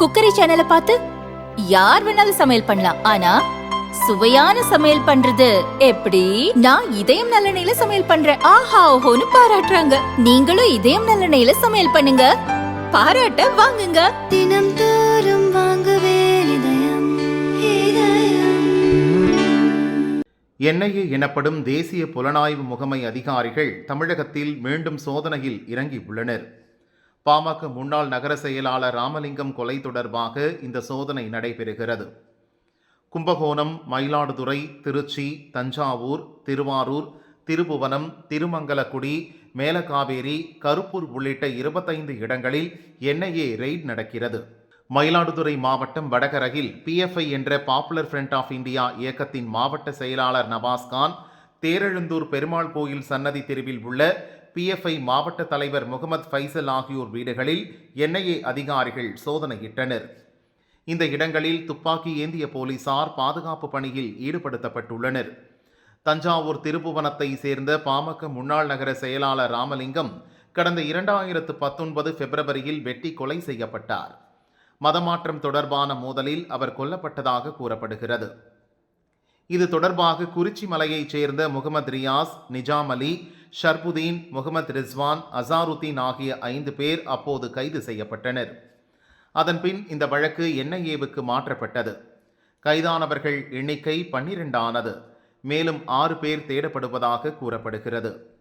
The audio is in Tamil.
குக்கரி சேனலை பார்த்து யார் வேணாலும் சமையல் பண்ணலாம். ஆனா சுவையான சமையல் பண்றது எப்படி? நான் இதயம் நல்லெண்ணெயில சமையல் பண்றேன். ஆஹா ஓஹோன்னு பாராட்டுறாங்க. நீங்களும் இதயம் நல்லெண்ணெயில சமையல் பண்ணுங்க. பாராட்ட வாங்குங்க. தினம் தோறும் வாங்குவே இதயம் இதயம். என்ஐஏ எனப்படும் தேசிய புலனாய்வு முகமை அதிகாரிகள் தமிழகத்தில் மீண்டும் சோதனையில் இறங்கியுள்ளனர். பாமக முன்னாள் நகர செயலாளர் ராமலிங்கம் கொலை தொடர்பாக இந்த சோதனை நடைபெறுகிறது. கும்பகோணம் மயிலாடுதுறை திருச்சி தஞ்சாவூர் திருவாரூர் திருபுவனம் திருமங்கலக்குடி மேலகாவேரி கருப்பூர் உள்ளிட்ட இருபத்தைந்து இடங்களில் என்ஐஏ ரெய்ட் நடக்கிறது. மயிலாடுதுறை மாவட்டம் வடகரகில் பிஎஃப்ஐ என்ற பாப்புலர் ஃப்ரண்ட் ஆஃப் இந்தியா இயக்கத்தின் மாவட்ட செயலாளர் நவாஸ்கான் தேரெழுந்தூர் பெருமாள் கோயில் சன்னதி தெருவில் உள்ள பிஎஃப்ஐ மாவட்ட தலைவர் முகமது ஃபைசல் ஆகியோர் வீடுகளில் என்ஐஏ அதிகாரிகள் சோதனையிட்டனர். இந்த இடங்களில் துப்பாக்கி ஏந்திய போலீசார் பாதுகாப்பு பணியில் ஈடுபடுத்தப்பட்டுள்ளனர். தஞ்சாவூர் திருப்புவனத்தை சேர்ந்த பாமக முன்னாள் நகர செயலாளர் ராமலிங்கம் கடந்த இரண்டாயிரத்து பத்தொன்பது பிப்ரவரியில் வெட்டி கொலை செய்யப்பட்டார். மதமாற்றம் தொடர்பான மோதலில் அவர் கொல்லப்பட்டதாக கூறப்படுகிறது. இது தொடர்பாக குறிச்சி மலையைச் சேர்ந்த முகமது ரியாஸ் நிஜாம் அலி ஷர்புதீன் முகமது ரிஸ்வான் அசாருத்தீன் ஆகிய ஐந்து பேர் அப்போது கைது செய்யப்பட்டனர். அதன்பின் இந்த வழக்கு என்ஐஏவுக்கு மாற்றப்பட்டது. கைதானவர்கள் எண்ணிக்கை பன்னிரண்டானது. மேலும் ஆறு பேர் தேடப்படுவதாக கூறப்படுகிறது.